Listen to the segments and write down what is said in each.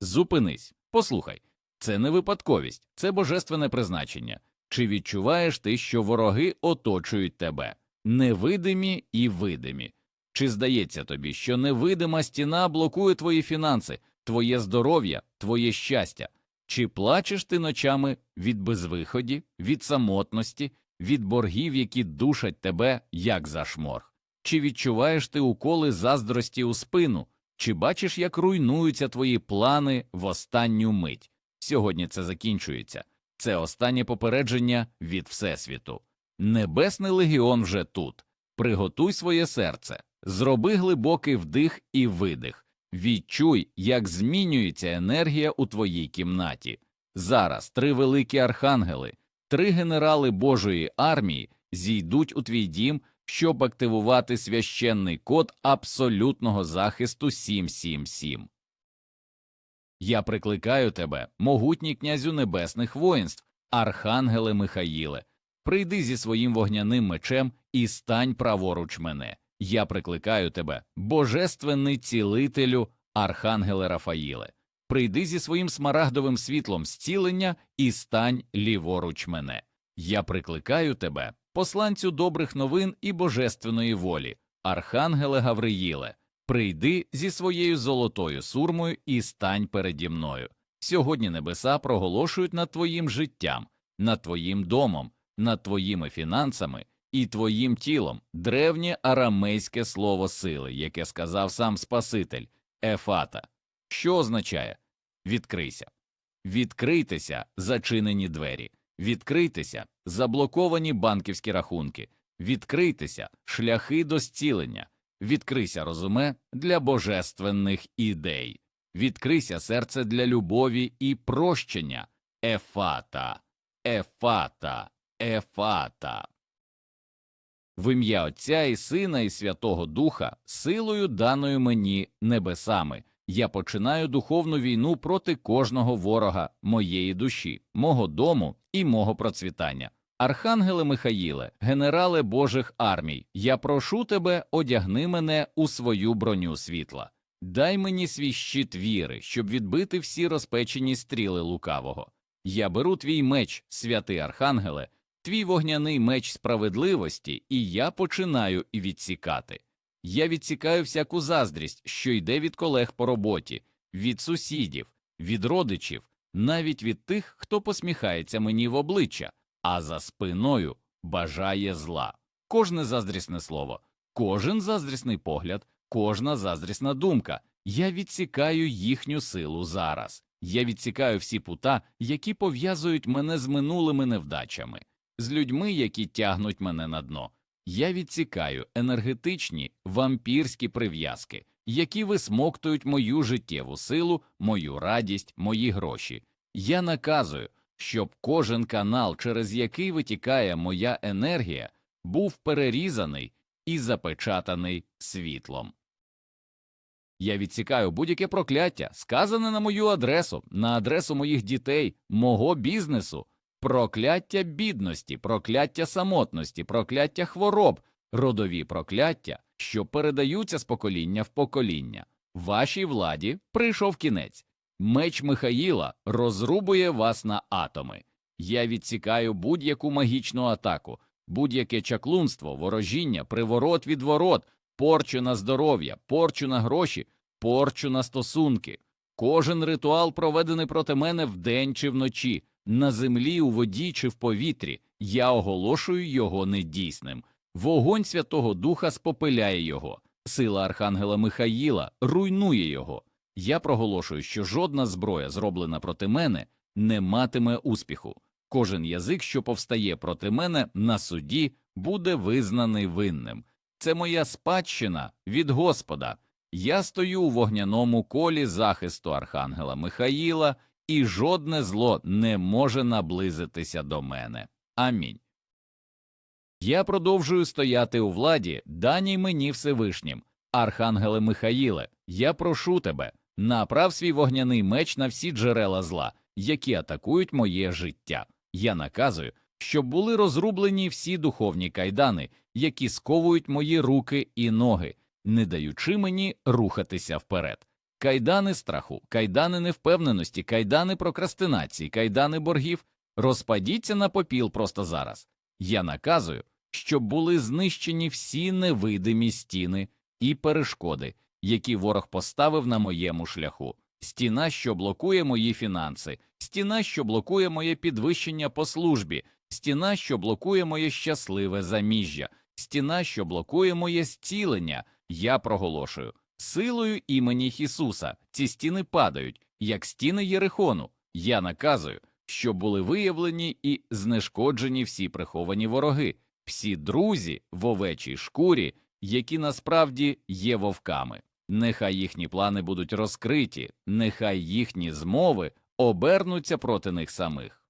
Зупинись, послухай. Це не випадковість, це божественне призначення. Чи відчуваєш ти, що вороги оточують тебе, невидимі і видимі? Чи здається тобі, що невидима стіна блокує твої фінанси, твоє здоров'я, твоє щастя? Чи плачеш ти ночами від безвиході, від самотності, від боргів, які душать тебе, як зашморг? Чи відчуваєш ти уколи заздрості у спину? Чи бачиш, як руйнуються твої плани в останню мить? Сьогодні це закінчується. Це останнє попередження від Всесвіту. Небесний легіон вже тут. Приготуй своє серце, зроби глибокий вдих і видих. Відчуй, як змінюється енергія у твоїй кімнаті. Зараз три великі архангели, три генерали Божої армії зійдуть у твій дім, щоб активувати священний код абсолютного захисту 777. Я прикликаю тебе, могутній князю небесних воїнств, архангеле Михаїле, прийди зі своїм вогняним мечем і стань праворуч мене. Я прикликаю тебе, божественний цілителю, архангеле Рафаїле, прийди зі своїм смарагдовим світлом зцілення і стань ліворуч мене. Я прикликаю тебе, посланцю добрих новин і божественної волі, архангеле Гавриїле, прийди зі своєю золотою сурмою і стань переді мною. Сьогодні небеса проголошують над твоїм життям, над твоїм домом, над твоїми фінансами і твоїм тілом древнє арамейське слово сили, яке сказав сам Спаситель Ефата, що означає? Відкрийся, відкрийтеся зачинені двері, відкрийтеся заблоковані банківські рахунки, відкрийтеся шляхи до зцілення, відкрийся розуме для божественних ідей, відкрийся серце для любові і прощення, Ефата, Ефата, Ефата. В ім'я Отця і Сина і Святого Духа, силою даною мені небесами, я починаю духовну війну проти кожного ворога моєї душі, мого дому і мого процвітання. Архангеле Михаїле, генерале Божих армій, я прошу тебе, одягни мене у свою броню світла. Дай мені свій щит віри, щоб відбити всі розпечені стріли лукавого. Я беру твій меч, святий Архангеле, твій вогняний меч справедливості, і я починаю відсікати. Я відсікаю всяку заздрість, що йде від колег по роботі, від сусідів, від родичів, навіть від тих, хто посміхається мені в обличчя, а за спиною бажає зла. Кожне заздрісне слово, кожен заздрісний погляд, кожна заздрісна думка. Я відсікаю їхню силу зараз. Я відсікаю всі пута, які пов'язують мене з минулими невдачами, з людьми, які тягнуть мене на дно. Я відсікаю енергетичні вампірські прив'язки, які висмоктують мою життєву силу, мою радість, мої гроші. Я наказую, щоб кожен канал, через який витікає моя енергія, був перерізаний і запечатаний світлом. Я відсікаю будь-яке прокляття, сказане на мою адресу, на адресу моїх дітей, мого бізнесу, прокляття бідності, прокляття самотності, прокляття хвороб, родові прокляття, що передаються з покоління в покоління. Вашій владі прийшов кінець. Меч Михаїла розрубує вас на атоми. Я відсікаю будь-яку магічну атаку, будь-яке чаклунство, ворожіння, приворот відворот, порчу на здоров'я, порчу на гроші, порчу на стосунки. Кожен ритуал, проведений проти мене вдень чи вночі, на землі, у воді чи в повітрі, я оголошую його недійсним. Вогонь Святого Духа спопиляє його, сила Архангела Михаїла руйнує його. Я проголошую, що жодна зброя, зроблена проти мене, не матиме успіху. Кожен язик, що повстає проти мене на суді, буде визнаний винним. Це моя спадщина від Господа. Я стою у вогняному колі захисту Архангела Михаїла, і жодне зло не може наблизитися до мене. Амінь. Я продовжую стояти у владі, даній мені Всевишнім. Архангеле Михаїле, я прошу тебе, направ свій вогняний меч на всі джерела зла, які атакують моє життя. Я наказую, щоб були розрублені всі духовні кайдани, які сковують мої руки і ноги, не даючи мені рухатися вперед. Кайдани страху, кайдани невпевненості, кайдани прокрастинації, кайдани боргів. Розпадіться на попіл просто зараз. Я наказую, щоб були знищені всі невидимі стіни і перешкоди, які ворог поставив на моєму шляху. Стіна, що блокує мої фінанси, стіна, що блокує моє підвищення по службі, стіна, що блокує моє щасливе заміжжя, стіна, що блокує моє зцілення. Я проголошую силою імені Ісуса. Ці стіни падають, як стіни Єрихону. Я наказую, щоб були виявлені і знешкоджені всі приховані вороги, всі друзі в овечій шкурі, які насправді є вовками. Нехай їхні плани будуть розкриті, нехай їхні змови обернуться проти них самих.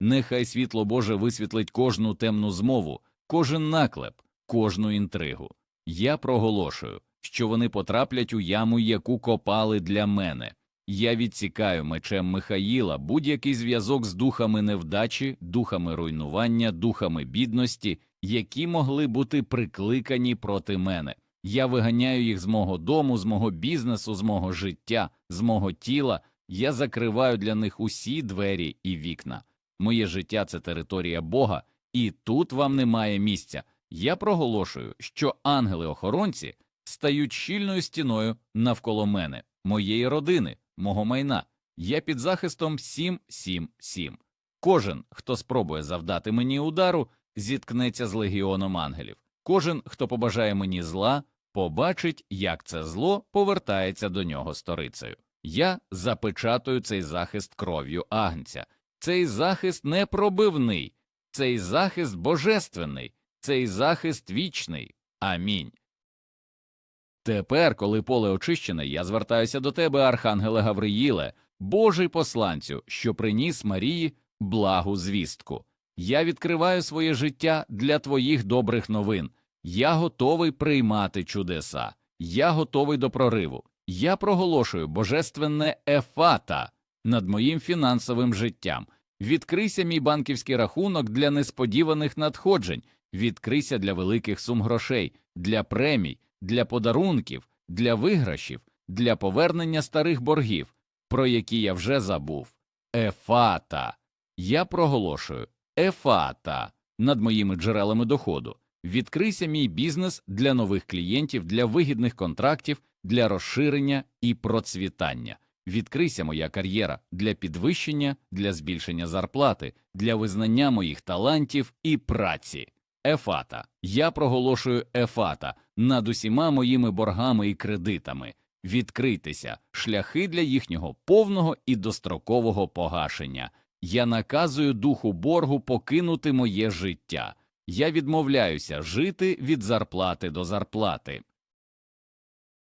Нехай світло Боже висвітлить кожну темну змову, кожен наклеп, кожну інтригу. Я проголошую, що вони потраплять у яму, яку копали для мене. Я відсікаю мечем Михаїла будь-який зв'язок з духами невдачі, духами руйнування, духами бідності, які могли бути прикликані проти мене. Я виганяю їх з мого дому, з мого бізнесу, з мого життя, з мого тіла. Я закриваю для них усі двері і вікна. Моє життя це територія Бога, і тут вам немає місця. Я проголошую, що ангели-охоронці стають щільною стіною навколо мене, моєї родини, мого майна. Я під захистом 777. Кожен, хто спробує завдати мені удару, зіткнеться з легіоном ангелів. Кожен, хто побажає мені зла, побачить, як це зло повертається до нього сторицею. Я запечатую цей захист кров'ю агнця. Цей захист не пробивний, цей захист божественний, цей захист вічний. Амінь. Тепер, коли поле очищене, я звертаюся до тебе, Архангеле Гавриїле, Божий посланцю, що приніс Марії благу звістку. Я відкриваю своє життя для твоїх добрих новин. Я готовий приймати чудеса. Я готовий до прориву. Я проголошую божественне ефата над моїм фінансовим життям. Відкрийся мій банківський рахунок для несподіваних надходжень, відкрийся для великих сум грошей, для премій, для подарунків, для виграшів, для повернення старих боргів, про які я вже забув. Ефата. Я проголошую ефата над моїми джерелами доходу. Відкрийся мій бізнес для нових клієнтів, для вигідних контрактів, для розширення і процвітання. Відкрийся моя кар'єра для підвищення, для збільшення зарплати, для визнання моїх талантів і праці. Ефата. Я проголошую ефата над усіма моїми боргами і кредитами. Відкрийтеся шляхи для їхнього повного і дострокового погашення. Я наказую духу боргу покинути моє життя. Я відмовляюся жити від зарплати до зарплати.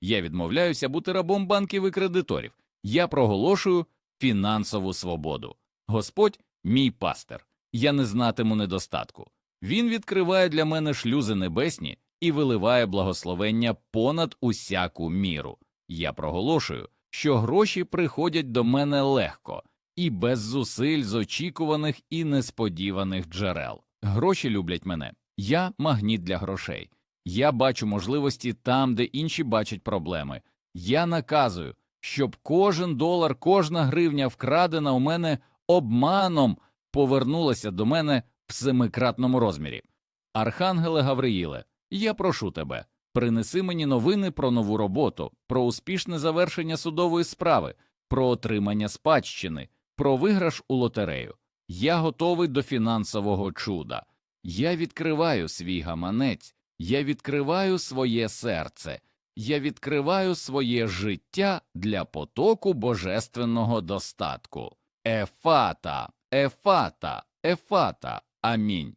Я відмовляюся бути рабом банків і кредиторів. Я проголошую фінансову свободу. Господь мій пастир. Я не знатиму недостатку. Він відкриває для мене шлюзи небесні і виливає благословення понад усяку міру. Я проголошую, що гроші приходять до мене легко і без зусиль з очікуваних і несподіваних джерел. Гроші люблять мене. Я магніт для грошей. Я бачу можливості там, де інші бачать проблеми. Я наказую, щоб кожен долар, кожна гривня вкрадена у мене обманом повернулася до мене в семикратному розмірі. Архангеле Гавриїле, я прошу тебе, принеси мені новини про нову роботу, про успішне завершення судової справи, про отримання спадщини, про виграш у лотерею. Я готовий до фінансового чуда. Я відкриваю свій гаманець, я відкриваю своє серце, я відкриваю своє життя для потоку божественного достатку. Ефата, ефата, ефата. Амінь.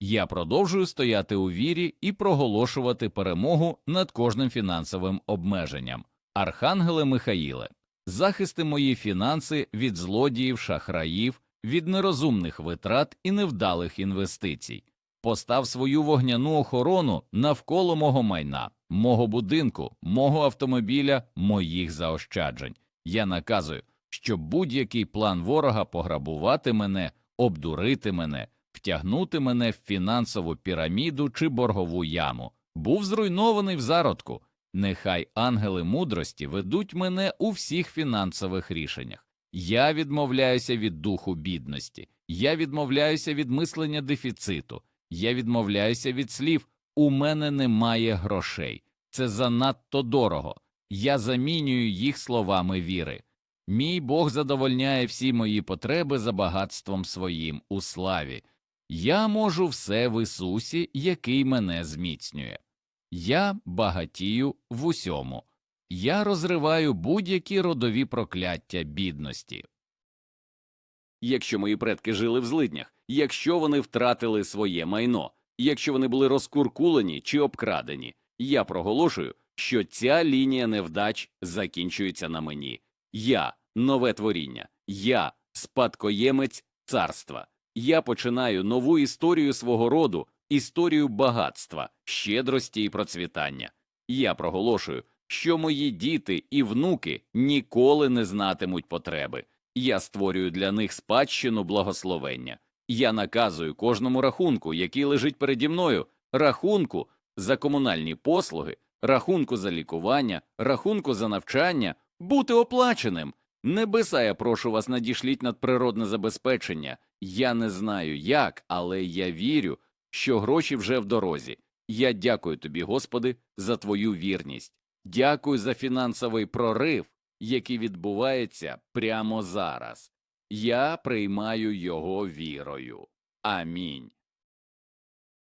Я продовжую стояти у вірі і проголошувати перемогу над кожним фінансовим обмеженням. Архангеле Михаїле, захисти мої фінанси від злодіїв, шахраїв, від нерозумних витрат і невдалих інвестицій. Постав свою вогняну охорону навколо мого майна, мого будинку, мого автомобіля, моїх заощаджень. Я наказую, що будь-який план ворога пограбувати мене, обдурити мене, втягнути мене в фінансову піраміду чи боргову яму був зруйнований в зародку. Нехай ангели мудрості ведуть мене у всіх фінансових рішеннях. Я відмовляюся від духу бідності, я відмовляюся від мислення дефіциту, я відмовляюся від слів у мене немає грошей, це занадто дорого. Я замінюю їх словами віри. Мій Бог задовольняє всі мої потреби за багатством своїм у славі. Я можу все в Ісусі, який мене зміцнює. Я багатію в усьому. Я розриваю будь-які родові прокляття бідності. Якщо мої предки жили в злиднях, якщо вони втратили своє майно, якщо вони були розкуркулені чи обкрадені, я проголошую, що ця лінія невдач закінчується на мені. Я нове творіння, я спадкоємець царства. Я починаю нову історію свого роду, історію багатства, щедрості і процвітання. Я проголошую, що мої діти і внуки ніколи не знатимуть потреби. Я створюю для них спадщину благословення. Я наказую кожному рахунку, який лежить переді мною, рахунку за комунальні послуги, рахунку за лікування, рахунку за навчання, бути оплаченим. Небеса, я прошу вас, надішліть надприродне забезпечення. Я не знаю як, але я вірю, що гроші вже в дорозі. Я дякую тобі, Господи, за твою вірність. Дякую за фінансовий прорив, який відбувається прямо зараз. Я приймаю його вірою. Амінь.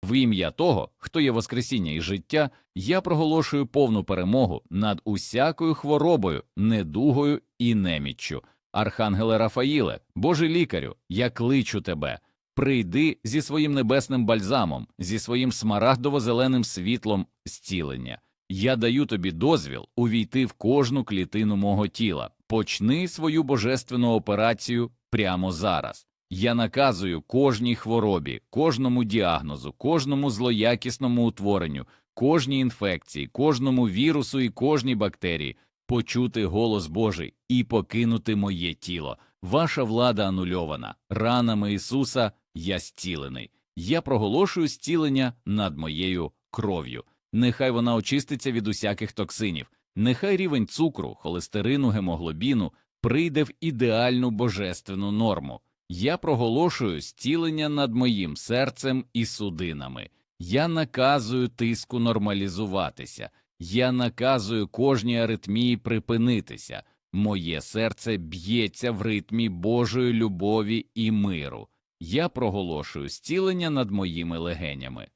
В ім'я того, хто є Воскресіння і життя, я проголошую повну перемогу над усякою хворобою, недугою і неміччю. Архангеле Рафаїле, Божий лікарю, я кличу тебе. Прийди зі своїм небесним бальзамом, зі своїм смарагдово-зеленим світлом зцілення. Я даю тобі дозвіл увійти в кожну клітину мого тіла. Почни свою божественну операцію прямо зараз. Я наказую кожній хворобі, кожному діагнозу, кожному злоякісному утворенню, кожній інфекції, кожному вірусу і кожній бактерії почути голос Божий і покинути моє тіло. Ваша влада анульована. Ранами Ісуса я зцілений. Я проголошую зцілення над моєю кров'ю. Нехай вона очиститься від усяких токсинів, нехай рівень цукру, холестерину, гемоглобіну прийде в ідеальну божественну норму. Я проголошую зцілення над моїм серцем і судинами. Я наказую тиску нормалізуватися. Я наказую кожній аритмії припинитися. Моє серце б'ється в ритмі Божої любові і миру. Я проголошую зцілення над моїми легенями.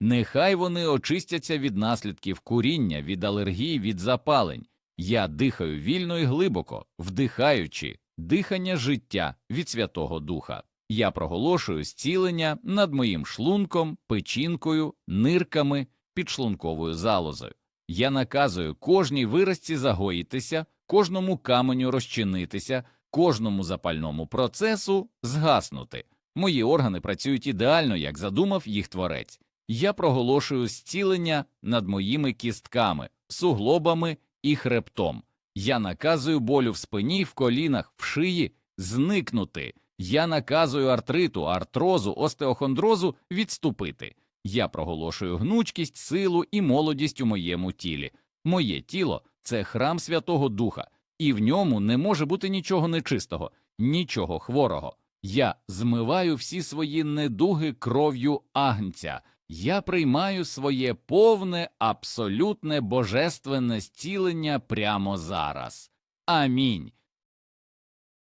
Нехай вони очистяться від наслідків куріння, від алергії, від запалень. Я дихаю вільно і глибоко, вдихаючи дихання життя від Святого Духа. Я проголошую зцілення над моїм шлунком, печінкою, нирками, підшлунковою залозою. Я наказую кожній виразці загоїтися, кожному каменю розчинитися, кожному запальному процесу згаснути. Мої органи працюють ідеально, як задумав їх творець. Я проголошую зцілення над моїми кістками, суглобами і хребтом. Я наказую болю в спині, в колінах, в шиї зникнути. Я наказую артриту, артрозу, остеохондрозу відступити. Я проголошую гнучкість, силу і молодість у моєму тілі. Моє тіло це храм Святого Духа, і в ньому не може бути нічого нечистого, нічого хворого. Я змиваю всі свої недуги кров'ю агнця. Я приймаю своє повне, абсолютне божественне зцілення прямо зараз. Амінь.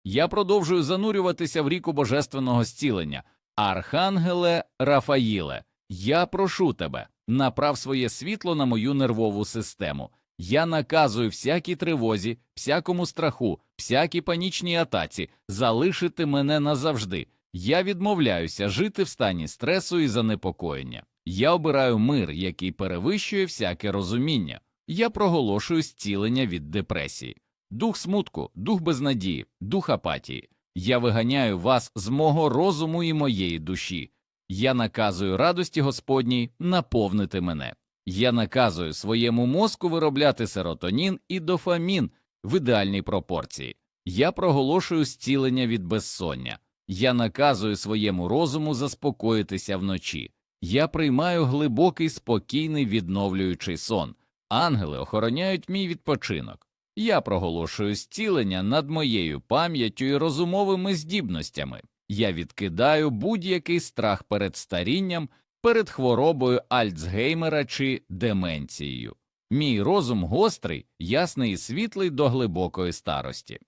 Я продовжую занурюватися в ріку божественного зцілення. Архангеле Рафаїле, я прошу тебе, направ своє світло на мою нервову систему. Я наказую всякій тривозі, всякому страху, всякій панічній атаці залишити мене назавжди. Я відмовляюся жити в стані стресу і занепокоєння. Я обираю мир, який перевищує всяке розуміння. Я проголошую зцілення від депресії, дух смутку, дух безнадії, дух апатії. Я виганяю вас з мого розуму і моєї душі. Я наказую радості Господній наповнити мене. Я наказую своєму мозку виробляти серотонін і дофамін в ідеальній пропорції. Я проголошую зцілення від безсоння. Я наказую своєму розуму заспокоїтися вночі. Я приймаю глибокий, спокійний, відновлюючий сон. Ангели охороняють мій відпочинок. Я проголошую зцілення над моєю пам'яттю і розумовими здібностями. Я відкидаю будь-який страх перед старінням, перед хворобою Альцгеймера чи деменцією. Мій розум гострий, ясний і світлий до глибокої старості.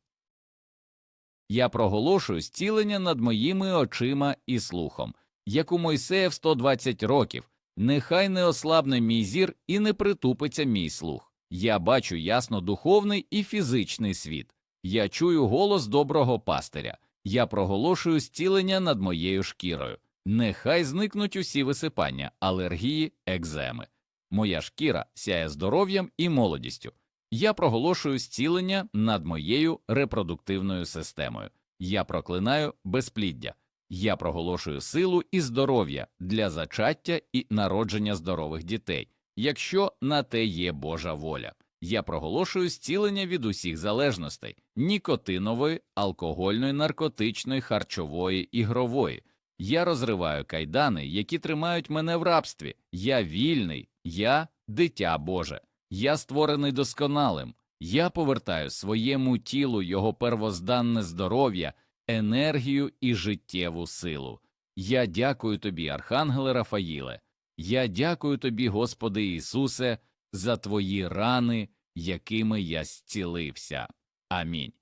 Я проголошую зцілення над моїми очима і слухом, як у Мойсея в 120 років. Нехай не ослабне мій зір і не притупиться мій слух. Я бачу ясно духовний і фізичний світ. Я чую голос доброго пастиря. Я проголошую зцілення над моєю шкірою. Нехай зникнуть усі висипання, алергії, екземи. Моя шкіра сяє здоров'ям і молодістю. Я проголошую зцілення над моєю репродуктивною системою. Я проклинаю безпліддя. Я проголошую силу і здоров'я для зачаття і народження здорових дітей, якщо на те є Божа воля. Я проголошую зцілення від усіх залежностей нікотинової, алкогольної, наркотичної, харчової, ігрової. Я розриваю кайдани, які тримають мене в рабстві. Я вільний, я дитя Боже. Я створений досконалим. Я повертаю своєму тілу його первозданне здоров'я, енергію і життєву силу. Я дякую тобі, Архангеле Рафаїле. Я дякую тобі, Господи Ісусе, за твої рани, якими я зцілився. Амінь.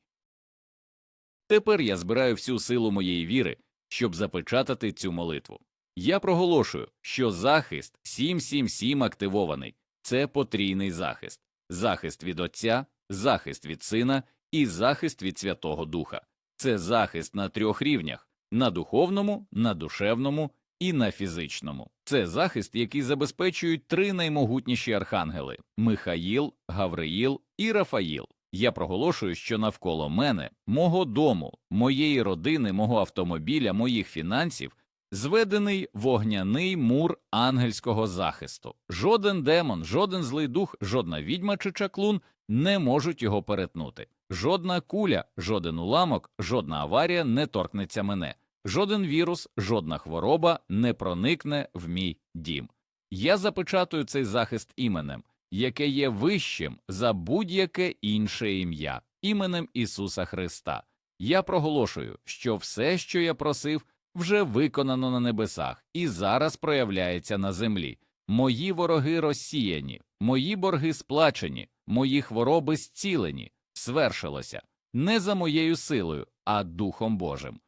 Тепер я збираю всю силу моєї віри, щоб запечатати цю молитву. Я проголошую, що захист 777 активований це потрійний захист, захист від Отця, захист від Сина і захист від Святого Духа. Це захист на трьох рівнях на духовному, на душевному і на фізичному. Це захист, який забезпечують три наймогутніші архангели Михаїл, Гавриїл і Рафаїл. Я проголошую, що навколо мене, мого дому, моєї родини, мого автомобіля, моїх фінансів зведений вогняний мур ангельського захисту. Жоден демон, жоден злий дух, жодна відьма чи чаклун не можуть його перетнути. Жодна куля, жоден уламок, жодна аварія не торкнеться мене, жоден вірус, жодна хвороба не проникне в мій дім. Я запечатую цей захист іменем, яке є вищим за будь-яке інше ім'я, іменем Ісуса Христа. Я проголошую, що все, що я просив, вже виконано на небесах і зараз проявляється на землі. Мої вороги розсіяні, мої борги сплачені, мої хвороби зцілені, свершилося не за моєю силою, а Духом Божим.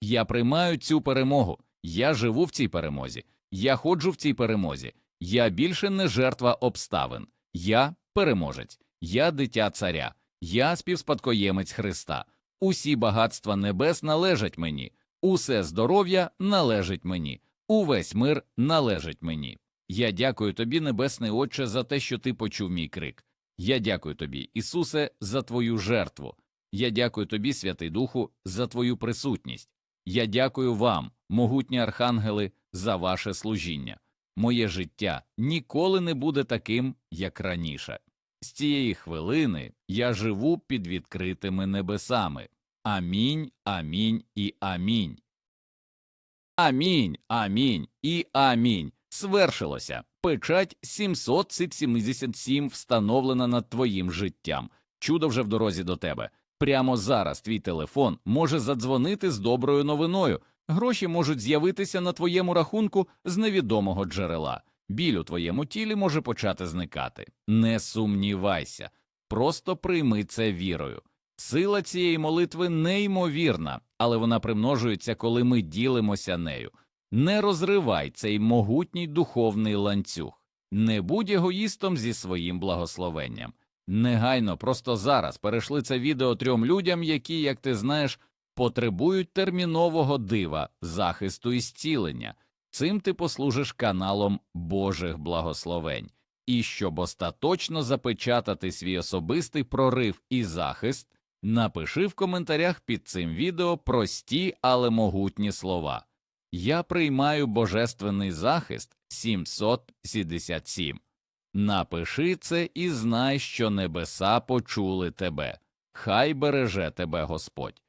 Я приймаю цю перемогу, я живу в цій перемозі, я ходжу в цій перемозі, я більше не жертва обставин, я переможець, я дитя царя, я співспадкоємець Христа. Усі багатства небес належать мені, усе здоров'я належить мені, увесь мир належить мені. Я дякую тобі, Небесний Отче, за те, що ти почув мій крик. Я дякую тобі, Ісусе, за твою жертву. Я дякую тобі, Святий Духу, за твою присутність. Я дякую вам, могутні архангели, за ваше служіння. Моє життя ніколи не буде таким, як раніше. З цієї хвилини я живу під відкритими небесами. Амінь, амінь і амінь. Амінь, амінь і амінь. Свершилося. Печать 777 встановлена над твоїм життям. Чудо вже в дорозі до тебе. Прямо зараз твій телефон може задзвонити з доброю новиною. Гроші можуть з'явитися на твоєму рахунку з невідомого джерела. Біль у твоєму тілі може почати зникати. Не сумнівайся, просто прийми це вірою. Сила цієї молитви неймовірна, але вона примножується, коли ми ділимося нею. Не розривай цей могутній духовний ланцюг, не будь егоїстом зі своїм благословенням. Негайно, просто зараз перейшли це відео трьом людям, які, як ти знаєш, потребують термінового дива, захисту і зцілення. Цим ти послужиш каналом Божих благословень. І щоб остаточно запечатати свій особистий прорив і захист, напиши в коментарях під цим відео прості, але могутні слова. Я приймаю божественний захист 777. Напиши це і знай, що небеса почули тебе. Хай береже тебе Господь.